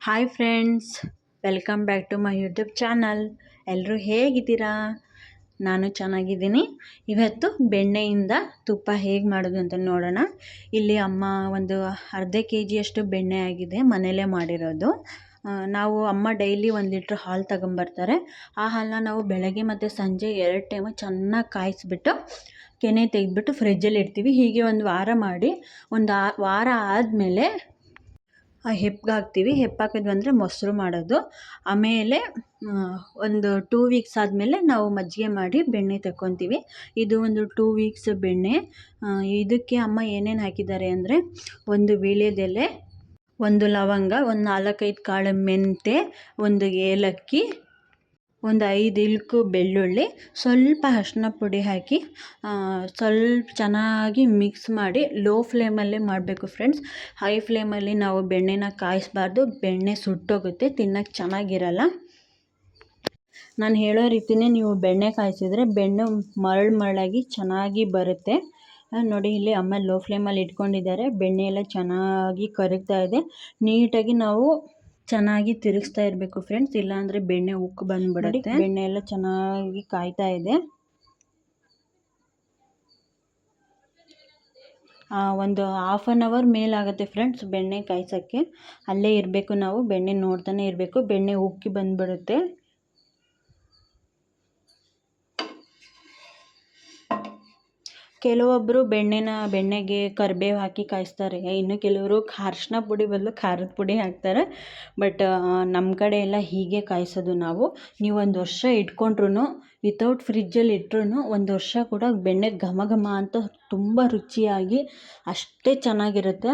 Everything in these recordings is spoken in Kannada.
Hi friends welcome back to my YouTube channel ಎಲ್ಲರೂ ಹೇಗಿದ್ದೀರಾ? ನಾನು ಚೆನ್ನಾಗಿದ್ದೀನಿ. ಇವತ್ತು ಬೆಣ್ಣೆಯಿಂದ ತುಪ್ಪ ಹೇಗೆ ಮಾಡೋದು ಅಂತ ನೋಡೋಣ. ಇಲ್ಲಿ ಅಮ್ಮ ಒಂದು ಅರ್ಧ ಕೆ ಜಿಯಷ್ಟು ಬೆಣ್ಣೆ ಆಗಿದೆ ಮನೆಯಲ್ಲೇ ಮಾಡಿರೋದು. ನಾವು ಅಮ್ಮ ಡೈಲಿ ಒಂದು ಲೀಟ್ರ್ ಹಾಲು ತಗೊಂಬರ್ತಾರೆ. ಆ ಹಾಲನ್ನ ನಾವು ಬೆಳಗ್ಗೆ ಮತ್ತು ಸಂಜೆ ಎರಡು ಟೈಮು ಚೆನ್ನಾಗಿ ಕಾಯಿಸ್ಬಿಟ್ಟು ಕೆನೆ ತೆಗೆದ್ಬಿಟ್ಟು ಫ್ರಿಜ್ಜಲ್ಲಿ ಇಡ್ತೀವಿ. ಹೀಗೆ ಒಂದು ವಾರ ಮಾಡಿ, ಒಂದು ವಾರ ಆದಮೇಲೆ ಹೆಪ್ಗೆ ಹಾಕ್ತೀವಿ. ಹೆಪ್ಪಾಕಿದ್ವಿ ಅಂದರೆ ಮೊಸರು ಮಾಡೋದು. ಆಮೇಲೆ ಒಂದು ಟೂ ವೀಕ್ಸ್ ಆದಮೇಲೆ ನಾವು ಮಜ್ಜಿಗೆ ಮಾಡಿ ಬೆಣ್ಣೆ ತಕ್ಕೊತೀವಿ. ಇದು ಒಂದು ಟೂ ವೀಕ್ಸ್ ಬೆಣ್ಣೆ. ಇದಕ್ಕೆ ಅಮ್ಮ ಏನೇನು ಹಾಕಿದ್ದಾರೆ ಅಂದರೆ ಒಂದು ವೀಳ್ಯದೆಲೆ, ಒಂದು ಲವಂಗ, ಒಂದು ನಾಲ್ಕೈದು ಕಾಳು ಮೆಂತ್ಯೆ ಒಂದು ಏಲಕ್ಕಿ ಒಂದು ಐದು ಇಲ್ಕು ಬೆಳ್ಳುಳ್ಳಿ, ಸ್ವಲ್ಪ ಅರ್ಶಿನ ಪುಡಿ ಹಾಕಿ ಸ್ವಲ್ಪ ಚೆನ್ನಾಗಿ ಮಿಕ್ಸ್ ಮಾಡಿ ಲೋ ಫ್ಲೇಮಲ್ಲೇ ಮಾಡಬೇಕು ಫ್ರೆಂಡ್ಸ್ ಹೈ ಫ್ಲೇಮಲ್ಲಿ ನಾವು ಬೆಣ್ಣೆನ ಕಾಯಿಸ್ಬಾರ್ದು, ಬೆಣ್ಣೆ ಸುಟ್ಟೋಗುತ್ತೆ ತಿನ್ನಕ್ಕೆ ಚೆನ್ನಾಗಿರಲ್ಲ. ನಾನು ಹೇಳೋ ರೀತಿಯೇ ನೀವು ಬೆಣ್ಣೆ ಕಾಯಿಸಿದ್ರೆ ಬೆಣ್ಣೆ ಮರಳು ಮರಳಾಗಿ ಚೆನ್ನಾಗಿ ಬರುತ್ತೆ. ನೋಡಿ ಇಲ್ಲಿ ಅಮ್ಮ ಲೋ ಫ್ಲೇಮಲ್ಲಿ ಇಟ್ಕೊಂಡಿದ್ದಾರೆ, ಬೆಣ್ಣೆ ಎಲ್ಲ ಚೆನ್ನಾಗಿ ಕರಗ್ತಾ ಇದೆ. ನೀಟಾಗಿ ನಾವು ಚೆನ್ನಾಗಿ ತಿರುಗಿಸ್ತಾ ಇರಬೇಕು ಫ್ರೆಂಡ್ಸ್ ಇಲ್ಲಾಂದರೆ ಬೆಣ್ಣೆ ಉಕ್ಕು ಬಂದ್ಬಿಡುತ್ತೆ. ಬೆಣ್ಣೆ ಎಲ್ಲ ಚೆನ್ನಾಗಿ ಕಾಯ್ತಾ ಇದೆ. ಒಂದು ಹಾಫ್ ಆನ್ ಅವರ್ ಮೇಲಾಗುತ್ತೆ ಫ್ರೆಂಡ್ಸ್ ಬೆಣ್ಣೆ ಕಾಯ್ಸೋಕ್ಕೆ. ಅಲ್ಲೇ ಇರಬೇಕು ನಾವು, ಬೆಣ್ಣೆ ನೋಡ್ತಾನೆ ಇರಬೇಕು. ಬೆಣ್ಣೆ ಉಕ್ಕಿ ಬಂದ್ಬಿಡುತ್ತೆ. ಕೆಲವೊಬ್ಬರು ಬೆಣ್ಣೆನ, ಬೆಣ್ಣೆಗೆ ಕರ್ಬೇವು ಹಾಕಿ ಕಾಯಿಸ್ತಾರೆ. ಇನ್ನು ಕೆಲವರು ಅರ್ಶಿನ ಪುಡಿ ಬದಲು ಖಾರದ ಪುಡಿ ಹಾಕ್ತಾರೆ. ಬಟ್ ನಮ್ಮ ಕಡೆ ಎಲ್ಲ ಹೀಗೆ ಕಾಯಿಸೋದು ನಾವು. ನೀವು ಒಂದು ವರ್ಷ ಇಟ್ಕೊಂಡ್ರು ವಿತೌಟ್ ಫ್ರಿಜ್ಜಲ್ಲಿ ಇಟ್ರು ಒಂದು ವರ್ಷ ಕೂಡ ಬೆಣ್ಣೆ ಘಮ ಘಮ ಅಂತ ತುಂಬ ರುಚಿಯಾಗಿ ಅಷ್ಟೇ ಚೆನ್ನಾಗಿರುತ್ತೆ.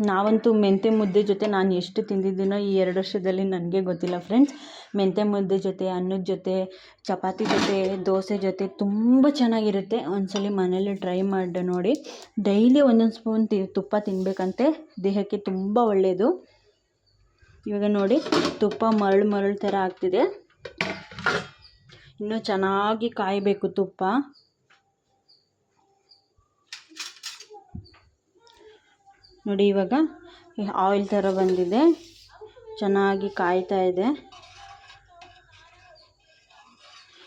ನಾವಂತೂ ಮೆಂತ್ಯ ಮುದ್ದೆ ಜೊತೆ ನಾನು ಎಷ್ಟು ತಿಂದಿದ್ದೀನೋ ಈ ಎರಡು ವರ್ಷದಲ್ಲಿ ನನಗೆ ಗೊತ್ತಿಲ್ಲ ಫ್ರೆಂಡ್ಸ್. ಮೆಂತ್ಯ ಮುದ್ದೆ ಜೊತೆ, ಅನ್ನದ ಜೊತೆ, ಚಪಾತಿ ಜೊತೆ, ದೋಸೆ ಜೊತೆ ತುಂಬ ಚೆನ್ನಾಗಿರುತ್ತೆ. ಒಂದ್ಸಲಿ ಮನೇಲಿ ಟ್ರೈ ಮಾಡಿ ನೋಡಿ. ಡೈಲಿ ಒಂದೊಂದು ಸ್ಪೂನ್ ತಿ, ತುಪ್ಪ ತಿನ್ನಬೇಕಂತೆ ದೇಹಕ್ಕೆ ತುಂಬ ಒಳ್ಳೆಯದು ಇವಾಗ ನೋಡಿ, ತುಪ್ಪ ಮರಳು ಮರಳು ಥರ ಆಗ್ತಿದೆ. ಇನ್ನೂ ಚೆನ್ನಾಗಿ ಕಾಯಬೇಕು ತುಪ್ಪ. ನೋಡಿ ಇವಾಗ ಆಯಿಲ್ ಥರ ಬಂದಿದೆ. ಚೆನ್ನಾಗಿ ಕಾಯ್ತಾ ಇದೆ.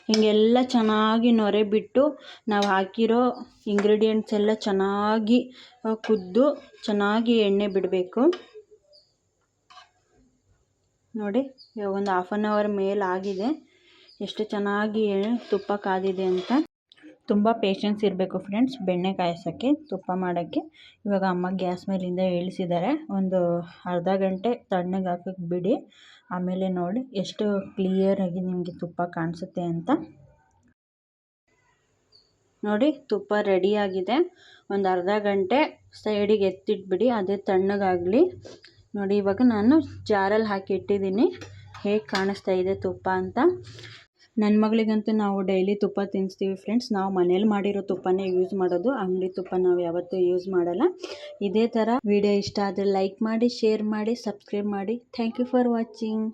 ಹೀಗೆಲ್ಲ ಚೆನ್ನಾಗಿ ನೊರೆ ಬಿಟ್ಟು ನಾವು ಹಾಕಿರೋ ಇಂಗ್ರೀಡಿಯೆಂಟ್ಸ್ ಎಲ್ಲ ಚೆನ್ನಾಗಿ ಕುದ್ದು ಚೆನ್ನಾಗಿ ಎಣ್ಣೆ ಬಿಡಬೇಕು. ನೋಡಿ ಒಂದು ಹಾಫ್ ಆನ್ ಅವರ್ ಮೇಲೆ ಆಗಿದೆ. ಎಷ್ಟು ಚೆನ್ನಾಗಿ ತುಪ್ಪ ಕಾದಿದೆ ಅಂತ. ತುಂಬ ಪೇಷನ್ಸ್ ಇರಬೇಕು ಫ್ರೆಂಡ್ಸ್ ಬೆಣ್ಣೆ ಕಾಯಿಸೋಕ್ಕೆ, ತುಪ್ಪ ಮಾಡೋಕ್ಕೆ. ಇವಾಗ ಅಮ್ಮ ಗ್ಯಾಸ್ ಮೇಲಿಂದ ಇಳಿಸಿದ್ದಾರೆ. ಒಂದು ಅರ್ಧ ಗಂಟೆ ತಣ್ಣಗೆ ಹಾಕಕ್ಕೆ ಬಿಡಿ. ಆಮೇಲೆ ನೋಡಿ ಎಷ್ಟು ಕ್ಲಿಯರಾಗಿ ನಿಮಗೆ ತುಪ್ಪ ಕಾಣಿಸುತ್ತೆ ಅಂತ. ನೋಡಿ ತುಪ್ಪ ರೆಡಿಯಾಗಿದೆ ಒಂದು ಅರ್ಧ ಗಂಟೆ ಸೈಡಿಗೆ ಎತ್ತಿಟ್ಬಿಡಿ, ಅದೇ ತಣ್ಣಗಾಗಲಿ ನೋಡಿ ಇವಾಗ ನಾನು ಜಾರಲ್ಲಿ ಹಾಕಿ ಇಟ್ಟಿದ್ದೀನಿ. ಹೇಗೆ ಕಾಣಿಸ್ತಾ ಇದೆ ತುಪ್ಪ ಅಂತ. ನನ್ನ ಮಗಳಿಗಂತೂ ನಾವು ಡೈಲಿ ತುಪ್ಪ ತಿನ್ನಿಸ್ತೀವಿ ಫ್ರೆಂಡ್ಸ್ ನಾವು ಮನೇಲಿ ಮಾಡಿರೋ ತುಪ್ಪನೇ ಯೂಸ್ ಮಾಡೋದು. ಅಂಗಡಿ ತುಪ್ಪ ನಾವು ಯಾವತ್ತೂ ಯೂಸ್ ಮಾಡಲ್ಲ. ಇದೇ ಥರ ವಿಡಿಯೋ ಇಷ್ಟ ಆದರೆ ಲೈಕ್ ಮಾಡಿ ಶೇರ್ ಮಾಡಿ ಸಬ್ಸ್ಕ್ರೈಬ್ ಮಾಡಿ. Thank you for watching